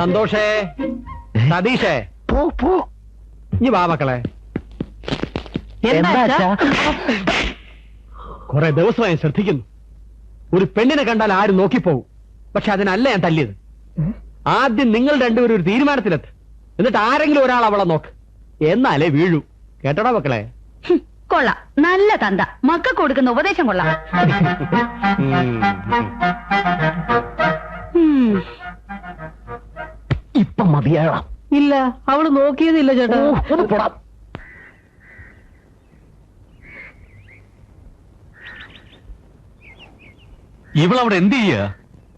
സന്തോഷേ. സതീഷേ പോ പോ. ഇനി വാ മക്കളെ? കുറെ ദിവസമായി ഞാൻ ശ്രദ്ധിക്കുന്നു. ഒരു പെണ്ണിനെ കണ്ടാൽ ആരും നോക്കിപ്പോകും പക്ഷെ അതിനല്ല ഞാൻ തല്ലിയത്. ആദ്യം നിങ്ങൾ രണ്ടുപേരും ഒരു തീരുമാനത്തിലെത്ത്. എന്നിട്ട് ആരെങ്കിലും ഒരാൾ അവളെ നോക്ക്. എന്നാലേ വീഴു. കേട്ടോടാ മക്കളെ? കൊള്ള കൊള്ളാം. നല്ല തന്ത. മക്ക കൊടുക്കുന്ന ഉപദേശം കൊള്ളാം. ഉം. ഇല്ല അവൾ നോക്കിയതില്ല ചേട്ടാ. ഒന്ന് പോടാം. ഇവളവിടെ എന്ത് ചെയ്യാ?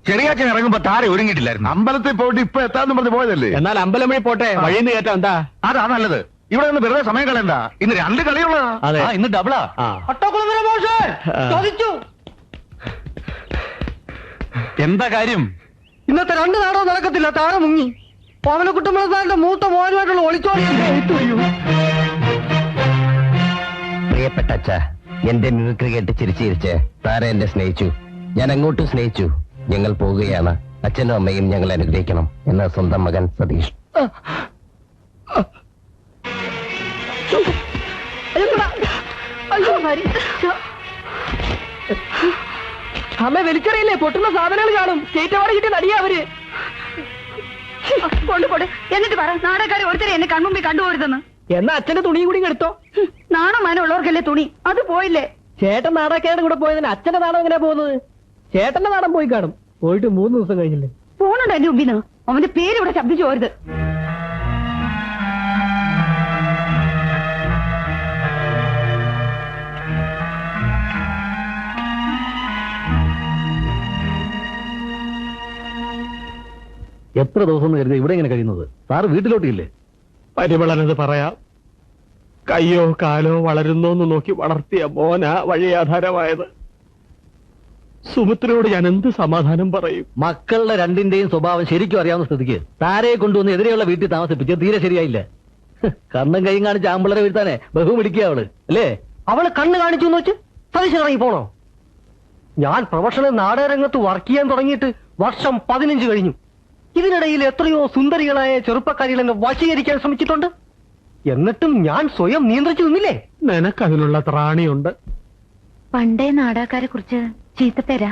ചെറിയാച്ചൻ ഇറങ്ങുമ്പോ താര ഒരുങ്ങിയിട്ടില്ലായിരുന്നു. അമ്പലത്തിൽ പോയിട്ട് ഇപ്പൊ എത്താന്ന് പറഞ്ഞ് പോയതല്ലേ? എന്നാൽ അമ്പലം വഴി പോട്ടെ വഴിന്ന് കേട്ടോ കയറ്റാം. എന്താ? അതാ നല്ലത്. ഇവിടെ നിന്ന് വെറുതെ സമയം കളയണ്ട. ഇന്ന് രണ്ട് കളിയുള്ളതാ. അതെ. ആ, ഇന്ന് ഡബിളാ. ആ. എന്താ കാര്യം? ഇന്നത്തെ രണ്ട് നാടകം നടക്കത്തില്ല. താഴെ മുങ്ങി. പവനക്കുട്ടമ്പളത്താന്റെ മൂത്ത മോനുമായിട്ടുള്ള ഒളിച്ചോടി പ്രിയപ്പെട്ട അച്ഛ എന്റെ മിമിക്രി കേട്ട് ചിരിച്ചു ചിരിച്ച് താര എന്നെ സ്നേഹിച്ചു. ഞാൻ അങ്ങോട്ടും സ്നേഹിച്ചു. ഞങ്ങൾ പോവുകയാണ്. അച്ഛനും അമ്മയും ഞങ്ങൾ അനുഗ്രഹിക്കണം എന്ന സ്വന്തം മകൻ സതീഷ്. അമ്മ വലിച്ചറിയില്ലേ പൊട്ടുന്ന സാധനങ്ങൾ കാണും. സ്റ്റേറ്റ് അവാർഡ് കിട്ടിയ നടിയാ അവർ. കൊണ്ട് കൊണ്ട് എന്നിട്ട് പറ നാടകക്കാരെ ഒരുത്തരെ എന്നെ കൺമുമ്പിൽ കണ്ടുപോരുതെന്ന്? എന്നാ അച്ഛന്റെ തുണിയും കൂടി എടുത്തോ നാണം മാനം ഉള്ളവർക്കല്ലേ തുണി? അത് പോയില്ലേ? ചേട്ടൻ നാടകക്കാരുടെ കൂടെ പോയതിന് അച്ഛന്റെ നാടകം എങ്ങനെയാ പോകുന്നത്? ചേട്ടന്റെ നാടൻ പോയി കാണും. പോയിട്ട് മൂന്ന് ദിവസം കഴിഞ്ഞില്ലേ? പോണുണ്ടോ എന്റെ മുമ്പിന്ന്? അവന്റെ പേര് ഇവിടെ ശബ്ദിച്ചു പോരുത്. എത്ര ദിവസം കരുതി ഇവിടെ ഇങ്ങനെ കഴിയുന്നത്? സാറ് വീട്ടിലോട്ടില്ലേ? പരിവളനത് പറയാം. കയ്യോ കാലോ വളരുന്നോന്ന് നോക്കി വളർത്തിയ മോന വഴിയാധാരമായത്. സുമിത്രയോട് ഞാൻ എന്ത് സമാധാനം പറയും? മക്കളുടെ രണ്ടിന്റെയും സ്വഭാവം ശരിക്കും അറിയാവുന്ന സ്ഥിതിക്ക് താരയെ കൊണ്ടുവന്ന് എതിരെയുള്ള വീട്ടിൽ താമസിപ്പിച്ച് തീരെ ശരിയായില്ല. കണ്ണും കൈയും കാണിച്ച് ആമ്പിളരെ വീഴ്ത്താനെ ബഹു പിടിക്കുക അവൾ അല്ലേ? അവൾ കണ്ണ് കാണിച്ചു എന്ന് വെച്ച് സതീശൻ ഇറങ്ങി പോണോ? ഞാൻ പ്രൊഫഷണൽ നാടകരംഗത്ത് വർക്ക് ചെയ്യാൻ തുടങ്ങിയിട്ട് വർഷം പതിനഞ്ച് കഴിഞ്ഞു. ഇതിനിടയിൽ എത്രയോ സുന്ദരികളായ ചെറുപ്പക്കാരികൾ എന്നെ വശീകരിക്കാൻ ശ്രമിച്ചിട്ടുണ്ട്. എന്നിട്ടും ഞാൻ സ്വയം നിയന്ത്രിച്ചു നിന്നില്ലേ നിനക്കതിനുള്ള ത്രാണിയുണ്ട്. പണ്ടേ നാടാക്കാരെ കുറിച്ച് ചീത്തപ്പേരാ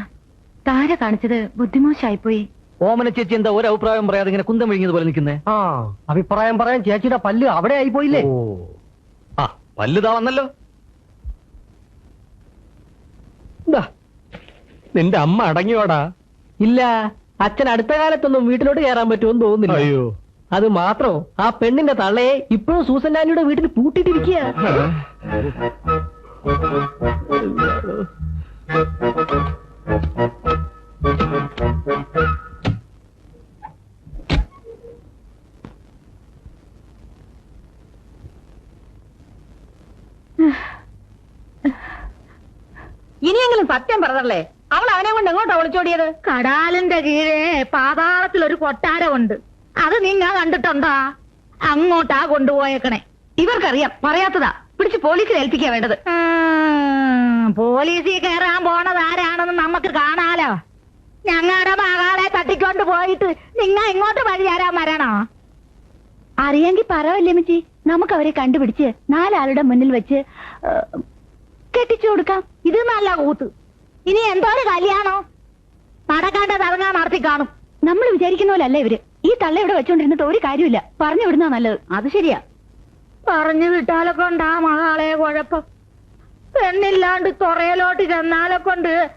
താര കാണിച്ചത് ബുദ്ധിമോശായിപ്പോയി. ഓമന ചേച്ചി എന്താ ഒരു അഭിപ്രായം പറയാതെ ഇങ്ങനെ കുന്തം വിഴുങ്ങിയത് പോലെ നിൽക്കുന്നേ? ആ അഭിപ്രായം പറയാൻ ചേച്ചിയുടെ പല്ല് അവിടെ ആയി പോയില്ലേ ആ പല്ലുതാ വന്നല്ലോ. ദാ, നിന്റെ അമ്മ അടങ്ങിയോടാ ഇല്ല. അച്ഛൻ അടുത്ത കാലത്തൊന്നും വീട്ടിലോട്ട് കയറാൻ പറ്റുമെന്ന് തോന്നുന്നില്ല. അയ്യോ. അത് മാത്രോ ആ പെണ്ണിന്റെ തള്ളയെ ഇപ്പോഴും സൂസൻ ഡാനിയുടെ വീട്ടിൽ പൂട്ടിയിട്ടിരിക്കുക ഇനിയെങ്കിലും സത്യം പറഞ്ഞല്ലേ? എങ്ങോട്ടാ ഒളിച്ചോടിയത്? കടാലിന്റെ കീഴെ പാതാളത്തിൽ ഒരു കൊട്ടാരമുണ്ട്. അത് നിങ്ങ കണ്ടിട്ടുണ്ടോ? അങ്ങോട്ടാ കൊണ്ടുപോയേക്കണേ. ഇവർക്കറിയാം പറയാത്തതാ. പിടിച്ച് പോലീസിൽ ഏൽപ്പിക്കാ വേണ്ടത്. പോലീസിൽ കയറാൻ പോണത് ആരാണെന്ന് നമുക്ക് കാണാലോ. ഞങ്ങളുടെ മകളെ തട്ടിക്കൊണ്ട് പോയിട്ട് നിങ്ങ ഇങ്ങോട്ട് വഴി തരാൻ വരണോ? അറിയാങ്കി പറവല്ലേ മിച്ചി? നമുക്ക് അവരെ കണ്ടുപിടിച്ച് നാലാളുടെ മുന്നിൽ വെച്ച് കെട്ടിച്ചു കൊടുക്കാം. ഇത് നല്ല കൂത്ത്. ഇനി എന്തോരം കല്യാണോ? നടക്കാണ്ട തറങ്ങാ നടത്തി കാണും. നമ്മൾ വിചാരിക്കുന്ന പോലെ അല്ല ഇവർ. ഈ തള്ള ഇവിടെ വെച്ചോണ്ടിരുന്നിട്ട് ഒരു കാര്യമില്ല പറഞ്ഞു വിടുന്ന നല്ലത്. അത് ശരിയാ. പറഞ്ഞു വിട്ടാലൊക്കെ ഉണ്ടാ മകളെ കുഴപ്പം. പെണ്ണില്ലാണ്ട് തുറയിലോട്ട് ചെന്നാലെ കൊണ്ട്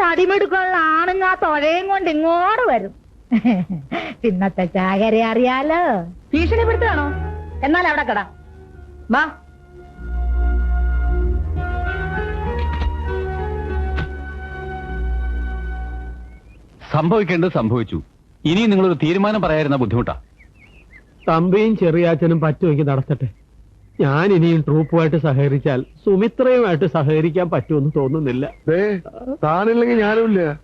തടിമെടുക്കുള്ള ആണുങ്ങ തുഴയും കൊണ്ട് ഇങ്ങോട്ട് വരും. പിന്നത്തെ ചാകരെ അറിയാലോ. ഭീഷണിപ്പെടുത്തുകയാണോ? എന്നാൽ അവിടെ കട. വാ. സംഭവിക്കേണ്ടത് സംഭവിച്ചു. ഇനിയും നിങ്ങളൊരു തീരുമാനം പറയായിരുന്ന ബുദ്ധിമുട്ടാ. തമ്പിയും ചെറിയാച്ചനും പറ്റുമെങ്കിൽ നടത്തട്ടെ. ഞാൻ ഇനിയും ട്രൂപ്പുമായിട്ട് സഹകരിച്ചാൽ സുമിത്രയുമായിട്ട് സഹകരിക്കാൻ പറ്റുമെന്ന് തോന്നുന്നില്ല. ദേ, താനില്ലെങ്കിൽ ഞാനുമില്ല.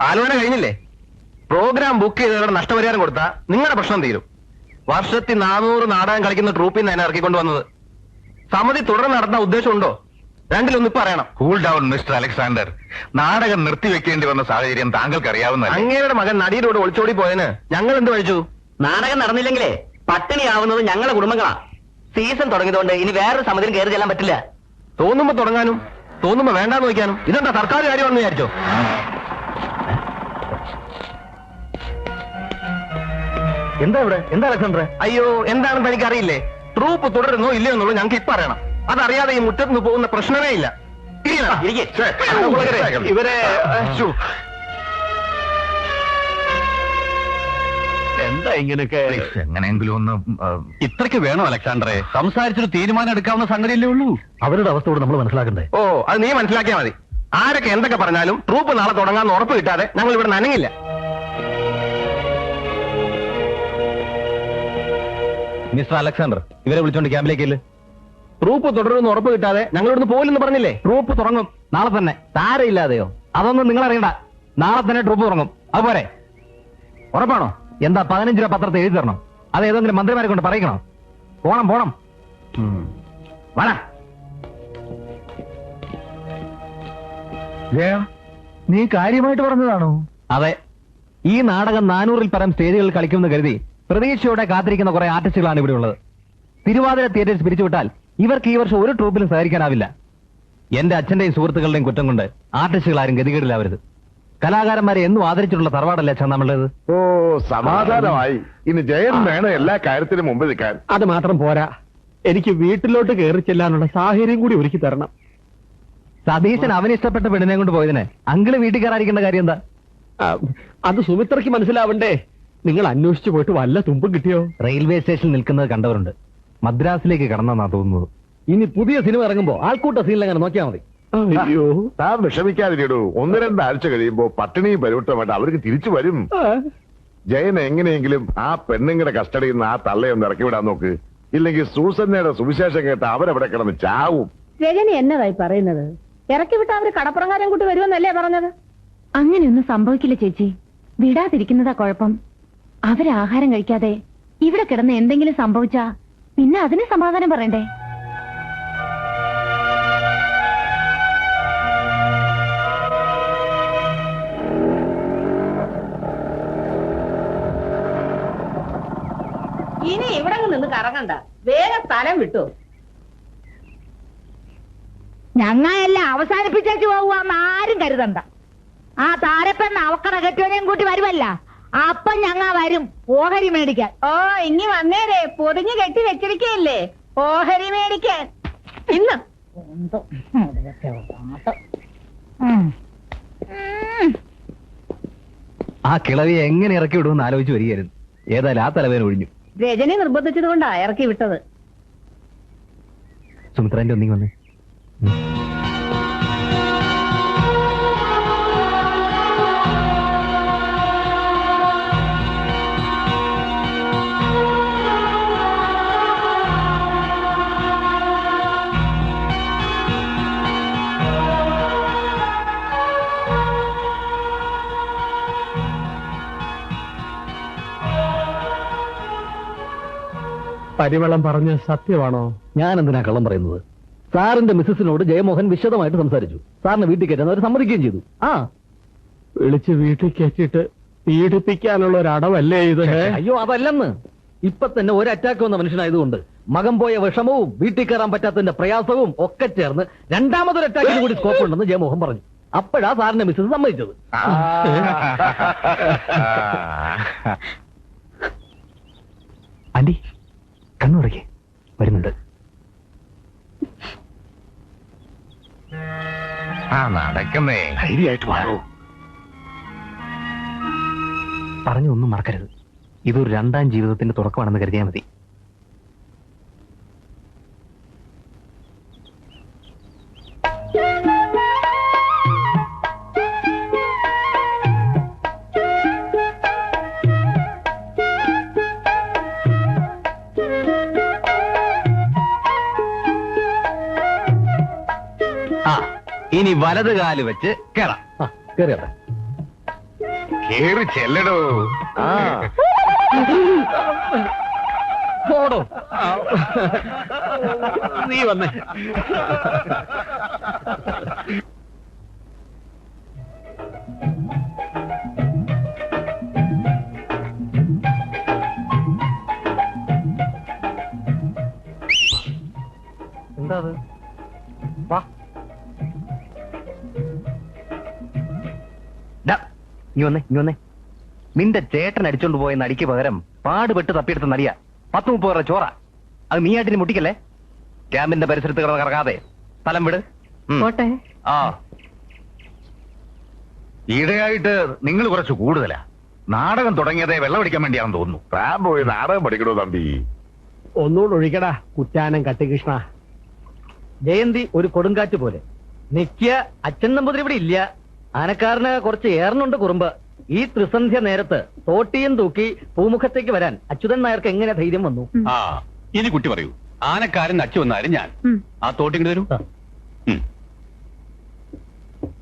ആലോചന കഴിഞ്ഞില്ലേ? പ്രോഗ്രാം ബുക്ക് ചെയ്തവരുടെ നഷ്ടപരിഹാരം കൊടുത്താ നിങ്ങളുടെ പ്രശ്നം തീരും. വർഷത്തിൽ നാനൂറ് നാടകം കളിക്കുന്ന ട്രൂപ്പിൽ നിന്ന് ഇറക്കിക്കൊണ്ട് വന്നത്. സമിതി തുടർന്ന് നടത്താൻ ഉദ്ദേശമുണ്ടോ? രണ്ടിലൊന്ന് ഇപ്പൊ അറിയണം. കൂൾ ഡൗൺ മിസ്റ്റർ അലക്സാണ്ടർ നാടകം നിർത്തിവെക്കേണ്ടി വന്ന സാഹചര്യം താങ്കൾക്ക് അറിയാവുന്ന അങ്ങേരുടെ മകൻ നടിയിലൂടെ കൂടെ ഒളിച്ചോടി പോയതിന് ഞങ്ങൾ എന്ത് കഴിച്ചു നാടകം നടന്നില്ലെങ്കിലേ പട്ടിണിയാവുന്നത് ഞങ്ങളുടെ കുടുംബങ്ങളാ. സീസൺ തുടങ്ങിയതുകൊണ്ട് ഇനി വേറൊരു സമിതിയിൽ കയറി ചെല്ലാൻ പറ്റില്ല. തോന്നുമ്പോ തുടങ്ങാനും തോന്നുമ്പോ വേണ്ടാന്ന് വയ്ക്കാനും. ഇതെന്താ സർക്കാർ കാര്യമാണെന്ന് വിചാരിച്ചോ? എന്താ ഇവിടെ? എന്താ അലക്സാണ്ടറെ? അയ്യോ എന്താണെന്ന് എനിക്ക് അറിയില്ലേ ട്രൂപ്പ് തുടരുന്നോ ഇല്ലയോ എന്നുള്ളത് ഞങ്ങൾക്ക് ഇപ്പൊ അറിയണം. അതറിയാതെ ഈ മുറ്റത്ത് നിന്ന് പോകുന്ന പ്രശ്നമേ ഇല്ല. ഇവരെ എന്താ ഇങ്ങനെയൊക്കെ? എങ്ങനെയെങ്കിലും ഒന്ന് ഇത്രയ്ക്ക് വേണോ അലക്സാണ്ടറെ? സംസാരിച്ചൊരു തീരുമാനം എടുക്കാവുന്ന സംഗതിയല്ലേ ഉള്ളൂ. അവരുടെ അവസ്ഥ കൂടെ നമ്മൾ മനസ്സിലാക്കണ്ടേ? ഓ അത് നീ മനസ്സിലാക്കിയാൽ മതി. ആരൊക്കെ എന്തൊക്കെ പറഞ്ഞാലും ട്രൂപ്പ് നാളെ തുടങ്ങാന്ന് ഉറപ്പ് കിട്ടാതെ ഞങ്ങൾ ഇവിടെ നനങ്ങില്ല മിസ്റ്റർ അലക്സാണ്ടർ ഇവരെ വിളിച്ചോണ്ട് ക്യാമ്പിലേക്ക് ട്രൂപ്പ് തുടരുമെന്ന് ഉറപ്പ് കിട്ടാതെ ഞങ്ങളിവിടുന്ന് പോയില്ലെന്ന് പറഞ്ഞില്ലേ? ട്രൂപ്പ് തുടങ്ങും. നാളെ തന്നെ. താരയില്ലാതെയോ? അതൊന്നും നിങ്ങൾ അറിയണ്ട നാളെ തന്നെ ട്രൂപ്പ് തുടങ്ങും. അതുപോലെ ഉറപ്പാണോ? എന്താ പതിനഞ്ച് രൂപ പത്രത്തെ എഴുതി തരണം? അത് ഏതെങ്കിലും മന്ത്രിമാരെ കൊണ്ട് പറയിക്കണോ? പോണം പോണം. വേണ നീ കാര്യമായിട്ട് പറഞ്ഞതാണോ? അതെ. ഈ നാടകം നാനൂറിൽ പരം സ്റ്റേജുകളിൽ കളിക്കുമെന്ന് കരുതി പ്രതീക്ഷയോടെ കാത്തിരിക്കുന്ന കുറെ ആർട്ടിസ്റ്റുകളാണ് ഇവിടെ ഉള്ളത്. തിരുവാതിര തിയേറ്റേഴ്സ് പിരിച്ചുവിട്ടാൽ ഇവർക്ക് ഈ വർഷം ഒരു ട്രൂപ്പിലും സഹകരിക്കാനാവില്ല. എന്റെ അച്ഛന്റെയും സുഹൃത്തുക്കളുടെയും കുറ്റം കൊണ്ട് ആർട്ടിസ്റ്റുകൾ ആരും ഗതികേടിലാവരുത്. കലാകാരന്മാരെ എന്നും ആദരിച്ചിട്ടുള്ള തറവാടല്ലേ അച്ഛൻ നമ്മളുടേത്? ഓ സമാധാനമായി. ഇനി ജയൻ വേണം എല്ലാ കാര്യത്തിനും മുമ്പ് നിൽക്കാൻ. അത് മാത്രം പോരാ. എനിക്ക് വീട്ടിലോട്ട് കയറി ചെല്ലാനുള്ള സാഹചര്യം കൂടി ഒരുക്കി തരണം. സതീശൻ അവന് ഇഷ്ടപ്പെട്ട പെണ്ണിനെ കൊണ്ട് പോയതിനെ. അങ്കിൾ വീട്ടിൽ കയറാതിരിക്കേണ്ട കാര്യം എന്താ? അത് സുമിത്രയ്ക്ക് മനസ്സിലാവണ്ടേ. നിങ്ങൾ അന്വേഷിച്ചു പോയിട്ട് വല്ല തുമ്പും കിട്ടിയോ? റെയിൽവേ സ്റ്റേഷനിൽ നിൽക്കുന്നത് കണ്ടവരുണ്ട്. മദ്രാസിലേക്ക് കടന്നാ തോന്നുന്നത്. ഇനി പുതിയ സിനിമ ഇറങ്ങുമ്പോ ആൾക്കൂട്ട സീനിലങ്ങനെ നോക്കിയാൽ മതി. അയ്യോ. താൻ വിഷമിക്കാതിരിക്കടൂ ഒന്ന് രണ്ടാഴ്ച കഴിയുമ്പോ പട്ടിണിയും വേണ്ട അവർക്ക് തിരിച്ചു വരും. ജയൻ എങ്ങനെയെങ്കിലും ആ പെണ്ണുങ്ങളുടെ കസ്റ്റഡിയിൽ നിന്ന് ആ തള്ളയൊന്ന് ഇറക്കി വിടാൻ നോക്ക്. ഇല്ലെങ്കിൽ സൂസന്നയുടെ സുവിശേഷം കേട്ട് അവരവിടെ കിടന്ന് ചാവും. ജയൻ എന്നതായി പറയുന്നത്? ഇറക്കി വിട്ട അവർ കടപ്രകാരം കൂട്ടി വരുമെന്നല്ലേ പറഞ്ഞത്? അങ്ങനെയൊന്നും സംഭവിക്കില്ല ചേച്ചി. വിടാതിരിക്കുന്നതാ കുഴപ്പം. അവർ ആഹാരം കഴിക്കാതെ ഇവിടെ കിടന്ന് എന്തെങ്കിലും സംഭവിച്ചാ പിന്നെ അതിന് സമാധാനം പറയണ്ടേ? ഇനി ഇവിടെ നിന്ന് കറങ്ങണ്ട. വേഗം സ്ഥലം വിട്ടു. ഞങ്ങളെല്ലാം അവസാനിപ്പിച്ചു പോകുവാന്ന് ആരും കരുതണ്ട. ആ താരപ്പെന്ന് അവക്കട കെട്ടിയവനെയും കൂട്ടി വരുമല്ല അപ്പം ഞങ്ങ വരും. ഓഹരി മേടിക്കാൻ. ഓ ഇനി വന്നേരെ. പൊതിഞ്ഞു കെട്ടി വെച്ചിരിക്കയല്ലേ? ഓഹരി മേടിക്കാൻ. ഇന്ന്. ആ കിളവി എങ്ങനെ ഇറക്കി വിടുമെന്ന് ആലോചിച്ച് വരികയായിരുന്നു. ഏതായാലും ആ തലവേന ഒഴിഞ്ഞു. രജനി നിർബന്ധിച്ചത് കൊണ്ടാ ഇറക്കി വിട്ടത്. സുമിത്രന്റെ ഒന്നിങ്ങി വന്നേ. പരിമളം പറഞ്ഞ സത്യമാണോ? ഞാൻ എന്തിനാ കള്ളം പറയുന്നത്? സാറിന്റെ മിസ്സസിനോട് ജയമോഹൻ വിശദമായിട്ട് സംസാരിച്ചു. സാറിന് വീട്ടിൽ കയറ്റാൻ അവർ സമ്മതിക്കുകയും ചെയ്തു. ആ. വിളിച്ച് വീട്ടിൽ കയറ്റിയിട്ട് പീഡിപ്പിക്കാനുള്ള ഒരു അടവല്ലേ ഇത് അയ്യോ അതല്ലെന്ന്. ഇപ്പൊ തന്നെ ഒരു അറ്റാക്ക് വന്ന മനുഷ്യനായതുകൊണ്ട് മകം പോയ വിഷമവും വീട്ടിൽ കയറാൻ പറ്റാത്തതിന്റെ പ്രയാസവും ഒക്കെ ചേർന്ന് രണ്ടാമതൊരു അറ്റാക്കിന് കൂടി സ്കോപ്പ് ഉണ്ടെന്ന് ജയമോഹൻ പറഞ്ഞു. അപ്പോഴാ സാറിന്റെ മിസ്സസ് സമ്മതിച്ചത്. ആന്റി കണ്ണുറക്കെ വരുന്നുണ്ട്. ആ നടക്കുന്നേ. ധൈര്യമായിട്ട് മാറൂ പറഞ്ഞൊന്നും മറക്കരുത്. ഇതൊരു രണ്ടാം ജീവിതത്തിന്റെ തുടക്കമാണെന്ന് കരുതിയാൽ മതി. ഇനി വലത് കാൽ വെച്ച് കേറാം. ആ കേറിയട്ടെ കേറി. ചെല്ലടോ. ആ. പോടോ നീ വന്നേ. എന്താ അത്? വാ. വന്നേ വന്നേ. നിന്റെ ചേട്ടൻ അടിച്ചോണ്ട് പോയ നടിക്ക് പകരം പാടുപെട്ട് തപ്പിയെടുത്ത നടിയ. പത്ത് മുപ്പത് പേരുടെ ചോറ. അത് നീ ആട്ടിന് മുട്ടിക്കല്ലേ? ക്യാമ്പിന്റെ പരിസരത്ത് കിടന്ന് കറങ്ങാതെ. സ്ഥലം വിട്. ഉം. പോട്ടെ. ആ. ഈടെയായിട്ട് നിങ്ങൾ കുറച്ച് കൂടുതലാ. നാടകം തുടങ്ങിയതേ വെള്ളമടിക്കാൻ വേണ്ടിയാണെന്ന് തോന്നുന്നു. താൻ പോയി നാടകം പഠിക്കണോ തമ്പി? ഒന്നുകൂടെ ഒഴിക്കടാ കുറ്റാനം കട്ടികൃഷ്ണ. ജയന്തി ഒരു കൊടുങ്കാറ്റ് പോലെ. നിത്യ അച്ഛൻ നമ്പൂതിരി ഇവിടെ ഇല്ല. ആനക്കാരന് കുറച്ച് ഏറനുണ്ട് കുറുമ്പ്. ഈ ത്രിസന്ധ്യ നേരത്ത് തോട്ടിയും തൂക്കി പൂമുഖത്തേക്ക് വരാൻ അച്യുതൻ നായർക്ക് എങ്ങനെ ധൈര്യം വന്നു? ആ ഇനി കുട്ടി പറയൂ. ആനക്കാരൻ അച്ചു വന്നാലും ഞാൻ. ആ തോട്ടി വരൂ. ഉം.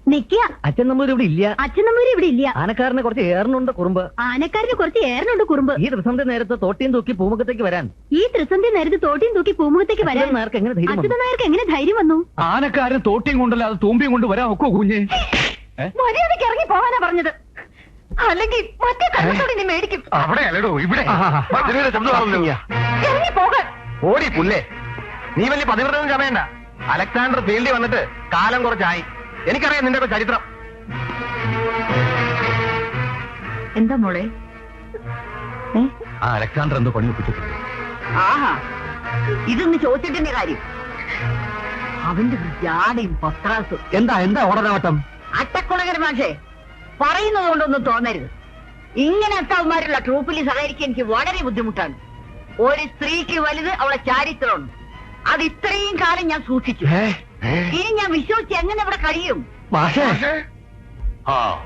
നിക്കുക അച്ഛൻ നമ്പൂതിരി ഇവിടെ ഇല്ല. അച്ഛനമ്മൂരി ഇവിടെ ഇല്ല. ആനക്കാരന് കുറച്ച് ഏറനുണ്ട് കുറുമ്പ്. ആനക്കാരന് കുറച്ച് ഏറനുണ്ട് കുറുമ്പ്. ഈ ത്രിസന്ധ്യ നേരത്ത് തോട്ടിയും തൂക്കി പൂമുഖത്തേക്ക് വരാൻ. ഈ ത്രിസന്ധി നേരത്ത് തോട്ടിയും തൂക്കി പൂമുഖത്തേക്ക് വരാൻ അച്യുതൻ നായർക്ക് എങ്ങനെ ധൈര്യം അച്യുതൻ വന്നു നായർക്ക് എങ്ങനെ ധൈര്യം വന്നു? ആനക്കാരൻ തോട്ടിയും കൊണ്ടല്ല അത് തൂമ്പിയും കൊണ്ട് വരാൻ ഒക്കോ കുഞ്ഞ്? ഏ? മര്യാദയ്ക്ക് ഇറങ്ങി പോവാനാ പറഞ്ഞത്. അല്ലെങ്കിൽ മറ്റേ കണ്ണത്തോടെ നീ മേടിക്കും. അവിടെ അല്ലടോ ഇവിടെ. ഭജനയുടെ ശബ്ദമാണല്ലോ ഇറങ്ങി പോകാൻ ഓടി പുല്ലേ. നീ വലിയ പതിവ്രതം ചമയണ്ട. അലക്സാണ്ടർ ഫീൽഡിൽ വന്നിട്ട് കാലം കുറച്ചായി. എനിക്കറിയാം നിന്റെ ചരിത്രം. എന്താ മോളെ? ആ അലക്സാണ്ടർ എന്തോ പണി ഒപ്പിച്ചിട്ടുണ്ട്. ആഹാ. ഇതൊന്ന് ചോദിച്ചിട്ടിന്റെ കാര്യം. അവന്റെ ജാടയും പത്രാസും. എന്താ എന്താ ഓടനാവട്ടം അട്ടക്കുളകര മാഷേ പറയുന്നത് കൊണ്ടൊന്നും തോന്നരുത്. ഇങ്ങനത്തെ അവന്മാരുള്ള ട്രൂപ്പിൽ സഹകരിക്കാൻ എനിക്ക് വളരെ ബുദ്ധിമുട്ടാണ്. ഒരു സ്ത്രീക്ക് വലുത് അവളെ ചാരിത്രമുണ്ട് അത് ഇത്രയും കാലം ഞാൻ സൂക്ഷിച്ചു. ഇനി ഞാൻ വിശ്വസിച്ച് എങ്ങനെ ഇവിടെ കഴിയും? ആ.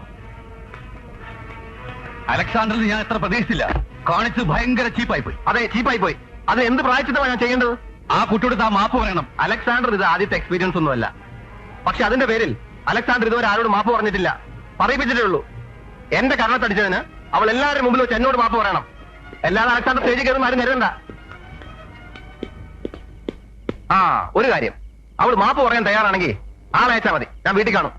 അലക്സാണ്ടറിന് ഞാൻ എത്ര പ്രതീക്ഷിച്ചില്ല. കാണിച്ച് ഭയങ്കര ചീപ്പായി പോയി അതെ ചീപ്പായി പോയി അത് എന്ത് പ്രായച്ചിട്ടാണ് ഞാൻ ചെയ്യേണ്ടത്? ആ കുട്ടിയോട് താ മാപ്പ് പറയണം. അലക്സാണ്ടർ ഇത് ആദ്യത്തെ എക്സ്പീരിയൻസ് ഒന്നുമല്ല. പക്ഷെ അതിന്റെ പേരിൽ അലക്സാണ്ടർ ഇതുവരെ ആരോട് മാപ്പ് പറഞ്ഞിട്ടില്ല. പറയിപ്പിച്ചിട്ടേ ഉള്ളൂ എന്റെ കരണത്തടിച്ചതിന് അവൾ എല്ലാവരും മുമ്പിൽ വെച്ച് എന്നോട് മാപ്പ് പറയണം. എല്ലാവരും അലക്സാണ്ടർ സ്റ്റേജിൽ കയറുന്ന ആരും കരുതണ്ട ആ ഒരു കാര്യം. അവൾ മാപ്പ് പറയാൻ തയ്യാറാണെങ്കിൽ ആളയച്ചാ മതി. ഞാൻ വീട്ടിൽ കാണും.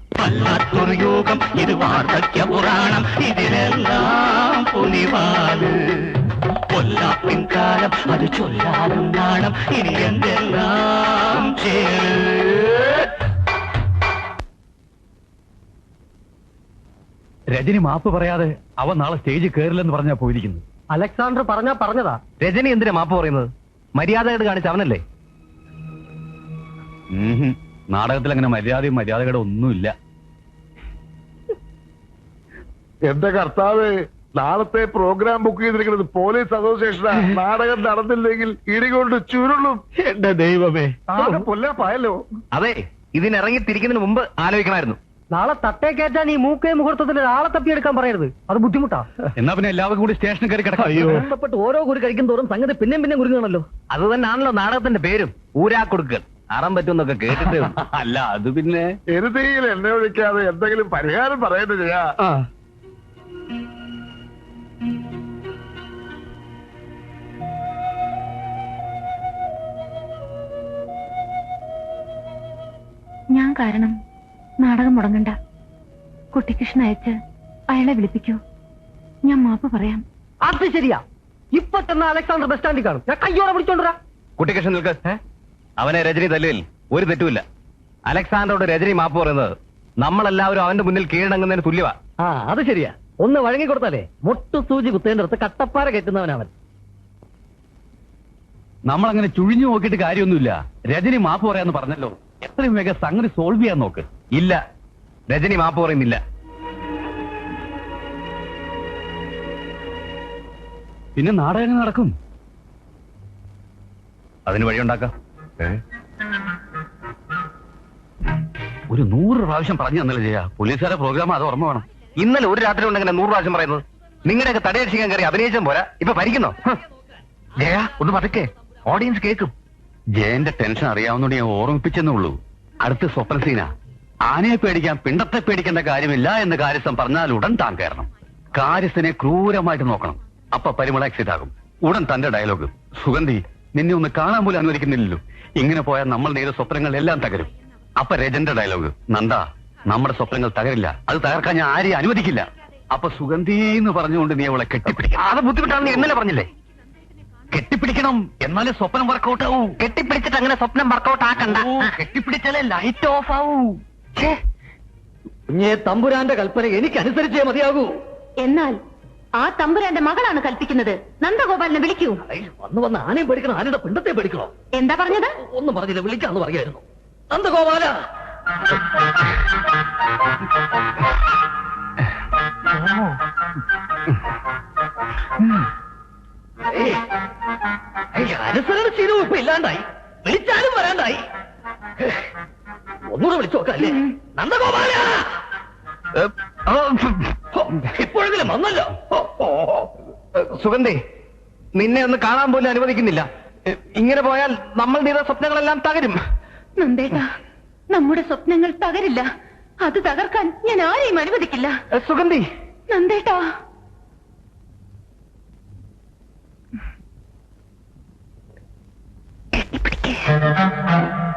കാലം അത് ചൊല്ലാനും നാണം. ഇനി എന്തെല്ലാം ചേർ രജനി മാപ്പ് പറയാതെ അവൻ നാളെ സ്റ്റേജിൽ കയറില്ലെന്ന് പറഞ്ഞാ പോയിരിക്കുന്നു. അലക്സാണ്ടർ പറഞ്ഞാ പറഞ്ഞതാ. രജനി എന്തിനാ മാപ്പ് പറയുന്നത്? മര്യാദയായിട്ട് കാണിച്ച അവനല്ലേ? നാടകത്തിൽ അങ്ങനെ മര്യാദയും മര്യാദകളുടെ ഒന്നുമില്ല. എന്റെ കർത്താവ് നാളത്തെ പ്രോഗ്രാം ബുക്ക് ചെയ്തിരിക്കുന്നത് പോലീസ് അസോസിയേഷനാ. നാടകം നടന്നില്ലെങ്കിൽ ഇടികൊണ്ട് ചുരുളും. എന്റെ ദൈവമേ. ആകെ പൊല്ലാപ്പായല്ലോ. അതെ ഇതിനിറങ്ങി തിരിക്കുന്നതിന് മുമ്പ് ആലോചിക്കണമായിരുന്നു. നാളെ തട്ടേ കയറ്റാൻ ഈ മൂക്കേ മുഹൂർത്തത്തിൽ ആളെ തപ്പിയെടുക്കാൻ പറയരുത്. അത് ബുദ്ധിമുട്ടാ. എന്നാ പിന്നെ എല്ലാവർക്കും കൂടി സ്റ്റേഷനിൽ കയറി കിടക്കാം. ബന്ധപ്പെട്ട് ഓരോ കുറി കഴിക്കും തോറും സംഗതി പിന്നെയും പിന്നെ കുരുങ്ങണല്ലോ അത് തന്നെയാണല്ലോ നാടകത്തിന്റെ പേരും. ഊരാ കൊടുക്കൽ അറം പറ്റുമെന്നൊക്കെ കേട്ടിട്ട് അല്ല അത് പിന്നെ? എരുതിയിൽ എന്നെ ഒഴിക്കാതെ എന്തെങ്കിലും പരിഹാരം പറയുന്നത് ചെയ്യാ ഞാൻ കാരണം നാടകം മുടങ്ങണ്ട. കുട്ടിക്കൃഷ്ണ അയച്ച് അയാളെ വിളിപ്പിക്കൂ. ഞാൻ മാപ്പ് പറയാം. അത് ശരിയാ. ഇപ്പൊ തന്നെ അലക്സാണ്ടർ ബസ് സ്റ്റാൻഡിൽ കാണും. ഞാൻ കയ്യോടെ വിളിച്ചോണ്ടാ കുട്ടിക്കൃഷ്ണൻ നിൽക്ക്. അവനെ രജനി തല്ലിൽ ഒരു തെറ്റുമില്ല. അലക്സാണ്ടറോട് രജനി മാപ്പ് പറയുന്നത് നമ്മളെല്ലാവരും അവന്റെ മുന്നിൽ കീഴടങ്ങുന്നതിന് തുല്യവാ. ആ അത് ശരിയാ. ഒന്ന് വഴങ്ങി കൊടുത്താലേ മുട്ടു സൂചി കുത്തേണ്ടടുത്ത് കട്ടപ്പാറ കയറ്റുന്നവനവൻ നമ്മളങ്ങനെ ചുഴിഞ്ഞു നോക്കിയിട്ട് കാര്യമൊന്നുമില്ല. രജനി മാപ്പ് പറയാന്ന് പറഞ്ഞല്ലോ. എത്രയും വേഗം സംഗതി സോൾവ് ചെയ്യാൻ നോക്ക്. ഇല്ല. രജനി മാപ്പ് പറയുന്നില്ല. പിന്നെ നാടകം നടക്കും? അതിന് വഴിയുണ്ടാക്കാം ഒരു നൂറ് പ്രാവശ്യം പറഞ്ഞു തന്നല്ലേ ചെയ്യാ പോലീസുകാരെ പ്രോഗ്രാം അത് ഓർമ്മ വേണം. ഇന്നലെ ഒരു രാത്രി ഉണ്ടെങ്കിൽ നൂറ് പ്രാവശ്യം പറയുന്നത്? നിങ്ങളുടെയൊക്കെ തടയക്ഷിക്കാൻ കയറി അഭിനയിച്ചാൽ പോരാ. ഇപ്പൊ ഭരിക്കുന്നോ. ജയ ഒന്ന് പതുക്കെ. ഓഡിയൻസ് കേൾക്കും. ജയന്റെ ടെൻഷൻ അറിയാവുന്നോണ്ട് ഞാൻ ഓർമ്മിപ്പിച്ചെന്നേ ഉള്ളൂ അടുത്ത സ്വപ്ന സീന. ആനയെ പേടിക്കാൻ പിണ്ടത്തെ പേടിക്കേണ്ട കാര്യമില്ല എന്ന് കാര്യസ്ഥം പറഞ്ഞാൽ ഉടൻ താൻ കയറണം. കാര്യസ്ഥനെ ക്രൂരമായിട്ട് നോക്കണം. അപ്പൊ പരിമള എക്സിറ്റ് ആകും. ഉടൻ തന്റെ ഡയലോഗ് സുഗന്ധി നിന്നെ ഒന്ന് കാണാൻ പോലും അനുവദിക്കുന്നില്ലല്ലോ. ഇങ്ങനെ പോയാൽ നമ്മൾ നേരെ സ്വപ്നങ്ങൾ എല്ലാം തകരും. അപ്പൊ രജന്റെ ഡയലോഗ് നന്ദ നമ്മുടെ സ്വപ്നങ്ങൾ തകരില്ല. അത് തകർക്കാൻ ഞാൻ ആരെയും അനുവദിക്കില്ല. അപ്പൊ സുഗന്ധി എന്ന് പറഞ്ഞുകൊണ്ട് നീ അവളെ കെട്ടിപ്പിടിക്കാം. അത് ബുദ്ധിമുട്ടാണെന്ന് എന്നല്ലേ പറഞ്ഞില്ലേ? കെട്ടിപ്പിടിക്കണം. എന്നാലേ സ്വപ്നം വർക്കൗട്ട് ആവൂ കെട്ടിപ്പിടിച്ചിട്ട് അങ്ങനെ സ്വപ്നം വർക്കൗട്ട് ആക്കണ്ട. ഓ, കെട്ടിപ്പിടിച്ചാലേ ലൈറ്റ് ഓഫ് ആവൂ. കുഞ്ഞേ തമ്പുരാന്റെ കൽപ്പന എനിക്ക് അനുസരിച്ചേ മതിയാകൂ. എന്നാൽ ആ തമ്പുരാന്റെ മകളാണ് കൽപ്പിക്കുന്നത്. നന്ദഗോപാലിനെ വിളിക്കൂ. വന്ന് വന്ന് ആനയും പഠിക്കണം ആനയുടെ പിണ്ടത്തെ പഠിക്കണം എന്താ പറഞ്ഞത്? ഒന്നും പറഞ്ഞില്ല വിളിക്കാന്ന് പറയായിരുന്നു നന്ദഗോപാല. അനുസരണ ചെയ്തു ഇപ്പൊ ഇല്ലാണ്ടായി. വിളിച്ചാലും വരാണ്ടായി. ഒന്നുകൂടെ വിളിച്ചു നോക്കല്ലേ നന്ദഗോപാല! ഇപ്പോഴെങ്കിലും വന്നല്ലോ. സുഗന്ധി നിന്നെ ഒന്ന് കാണാൻ പോലും അനുവദിക്കുന്നില്ല. ഇങ്ങനെ പോയാൽ നമ്മൾ നീത സ്വപ്നങ്ങളെല്ലാം തകരും. നന്ദേട്ട നമ്മുടെ സ്വപ്നങ്ങൾ തകരില്ല. അത് തകർക്കാൻ ഞാൻ ആരെയും അനുവദിക്കില്ല. സുഗന്ധി. നന്ദേട്ടാ. കെട്ടിപ്പിടി